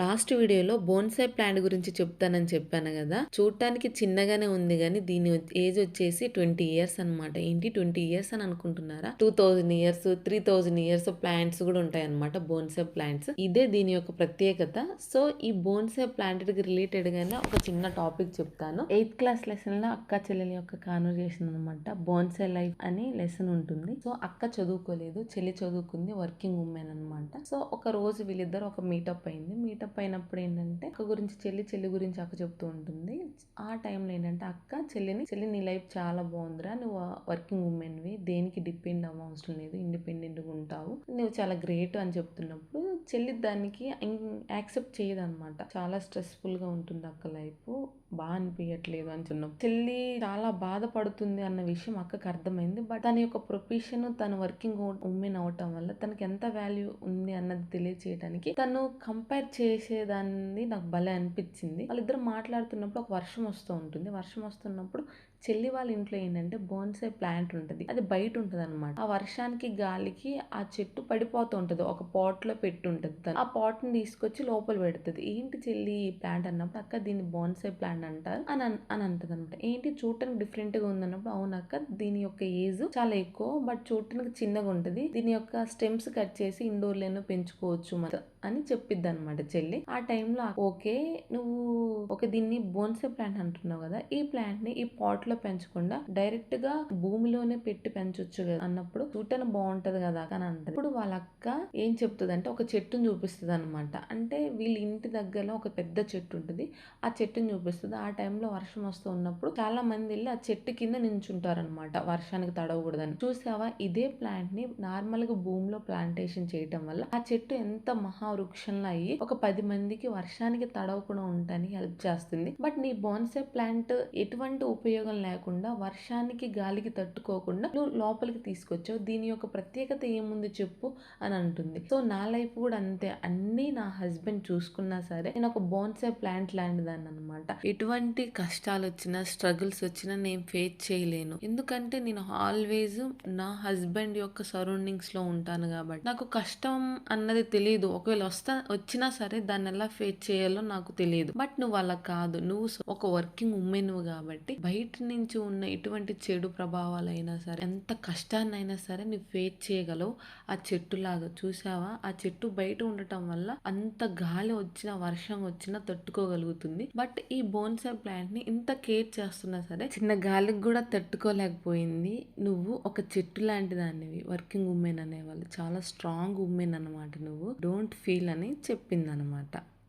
Last వీడియోలో bonsai plant గురించి చెప్తానని చెప్పాను కదా. చూడటానికి చిన్నగానే ఉంది కానీ దీని ఏజ్ వచ్చేసి ట్వంటీ ఇయర్స్ అన్నమాట. ఏంటి ట్వంటీ ఇయర్స్ అని అనుకుంటున్నారా? Two thousand years three thousand years plants కూడా ఉంటాయి అనమాట బోన్సై ప్లాంట్స్. ఇదే దీని యొక్క ప్రత్యేకత. సో ఈ బోన్సై ప్లాంట్కి రిలేటెడ్ గానే ఒక చిన్న టాపిక్ చెప్తాను. ఎయిత్ క్లాస్ లెసన్లో అక్క చెల్లెల యొక్క కాన్వర్జేషన్ అనమాట బోన్సై లైఫ్ అని లెసన్ ఉంటుంది. సో అక్క చదువుకోలేదు చెల్లి చదువుకుంది వర్కింగ్ ఉమెన్ అన్నమాట. సో ఒక రోజు వీళ్ళిద్దరు ఒక మీటప్ అయింది. మీటప్ అయినప్పుడు ఏంటంటే అక్క గురించి చెల్లి చెల్లి గురించి అక్క చెప్తూ ఉంటుంది. ఆ టైంలో ఏంటంటే అక్క చెల్లిని చెల్లి నీ లైఫ్ చాలా బాగుందిరా నువ్వు వర్కింగ్ ఉమెన్వి దేనికి డిపెండ్ అవ్వ అవసరం లేదు ఇండిపెండెంట్గా ఉంటావు నువ్వు చాలా గ్రేట్ అని చెప్తున్నప్పుడు చెల్లి దానికి యాక్సెప్ట్ చేయదనమాట. చాలా స్ట్రెస్ఫుల్గా ఉంటుంది అక్క లైఫ్ బాగా అనిపించట్లేదు అని చిన్నప్పుడు. చెల్లి చాలా బాధపడుతుంది అన్న విషయం అక్కకి అర్థమైంది. బట్ తన యొక్క ప్రొఫెషన్ తన వర్కింగ్ ఉమెన్ అవటం వల్ల తనకి ఎంత వాల్యూ ఉంది అన్నది తెలియచేయడానికి తను కంపేర్ చేసేదాన్ని నాకు భలే అనిపించింది. వాళ్ళిద్దరు మాట్లాడుతున్నప్పుడు ఒక వర్షం వస్తూ ఉంటుంది. వర్షం వస్తున్నప్పుడు చెల్లి వాళ్ళ ఇంట్లో ఏంటంటే బోన్సే ప్లాంట్ ఉంటుంది. అది బయట ఉంటుంది అనమాట ఆ వర్షానికి గాలికి ఆ చెట్టు పడిపోతూ ఉంటుంది. ఒక పాట్లో పెట్టి ఉంటుంది ఆ పాట్ని తీసుకొచ్చి లోపల పెడుతుంది. ఏంటి చెల్లి ఈ ప్లాంట్ అన్నప్పుడు అక్క దీన్ని బోన్సే ప్లాంట్ అంటారు అని అని అంటది అనమాట ఏంటి చూడటానికి డిఫరెంట్గా ఉంది అన్నప్పుడు అవును అక్క దీని యొక్క ఏజ్ చాలా ఎక్కువ బట్ చూడటానికి చిన్నగా ఉంటుంది. దీని యొక్క స్టెమ్స్ కట్ చేసి ఇండోర్లోనే పెంచుకోవచ్చు మన అని చెప్పిద్ది అనమాట చెల్లి. ఆ టైంలో ఓకే నువ్వు ఒక దీన్ని బోన్సే ప్లాంట్ అంటున్నావు కదా ఈ ప్లాంట్ని ఈ పాట్ లో పెంచకుండా డైరెక్ట్గా భూమిలోనే పెట్టి పెంచొచ్చు కదా అన్నప్పుడు చూడటానికి బాగుంటది కదా అని అంటది. ఇప్పుడు వాళ్ళ అక్క ఏం చెప్తుంది అంటే ఒక చెట్టును చూపిస్తుంది అనమాట అంటే వీళ్ళ ఇంటి దగ్గరలో ఒక పెద్ద చెట్టు ఉంటుంది. ఆ చెట్టుని చూపిస్తుంది. ఆ టైంలో వర్షం వస్తూ ఉన్నప్పుడు చాలా మంది వెళ్ళి ఆ చెట్టు కింద నించుంటారు అనమాట వర్షానికి తడవకూడదని. చూసావా? ఇదే ప్లాంట్ని నార్మల్గా భూమిలో ప్లాంటేషన్ చేయటం వల్ల ఆ చెట్టు ఎంత మహావృక్షంలో అయ్యి ఒక పది మందికి వర్షానికి తడవకుండా ఉండటానికి హెల్ప్ చేస్తుంది. బట్ నీ బోన్సే ప్లాంట్ ఎటువంటి ఉపయోగం లేకుండా వర్షానికి గాలికి తట్టుకోకుండా నువ్వు లోపలికి తీసుకొచ్చావు. దీని యొక్క ప్రత్యేకత ఏముంది చెప్పు అని అంటుంది. సో నా లైఫ్ కూడా అంతే. అన్ని నా హస్బెండ్ చూసుకున్నా సరే నేను ఒక బోన్సే ప్లాంట్ లాంటి దాన్ని అనమాట ఎటువంటి కష్టాలు వచ్చినా స్ట్రగుల్స్ వచ్చినా నేను ఫేస్ చేయలేను. ఎందుకంటే నేను ఆల్వేజ్ నా హస్బెండ్ యొక్క సరౌండింగ్స్లో ఉంటాను కాబట్టి. నాకు కష్టం అన్నది తెలియదు ఒకవేళ వస్తా వచ్చినా సరే దాన్ని ఎలా ఫేస్ చేయాలో నాకు తెలియదు బట్ నువ్వు అలా కాదు. నువ్వు ఒక వర్కింగ్ ఉమెన్ కాబట్టి బయట నుంచి ఉన్న ఎటువంటి చెడు ప్రభావాలైనా సరే ఎంత కష్టాన్నైనా సరే నువ్వు ఫేస్ చేయగలవు. ఆ చెట్టులాగా చూసావా ఆ చెట్టు బయట ఉండటం వల్ల అంత గాలి వచ్చినా వర్షం వచ్చినా తట్టుకోగలుగుతుంది. బట్ ఈ బోన్సా ప్లాంట్ని ఇంత కేర్ చేస్తున్నా సరే చిన్న గాలికి కూడా తట్టుకోలేకపోయింది. నువ్వు ఒక చెట్టు లాంటి దానివి. వర్కింగ్ ఉమెన్ అనేవాళ్ళు. చాలా స్ట్రాంగ్ ఉమెన్ అన్నమాట నువ్వు. డోంట్ ఫీల్ అని చెప్పింది అనమాట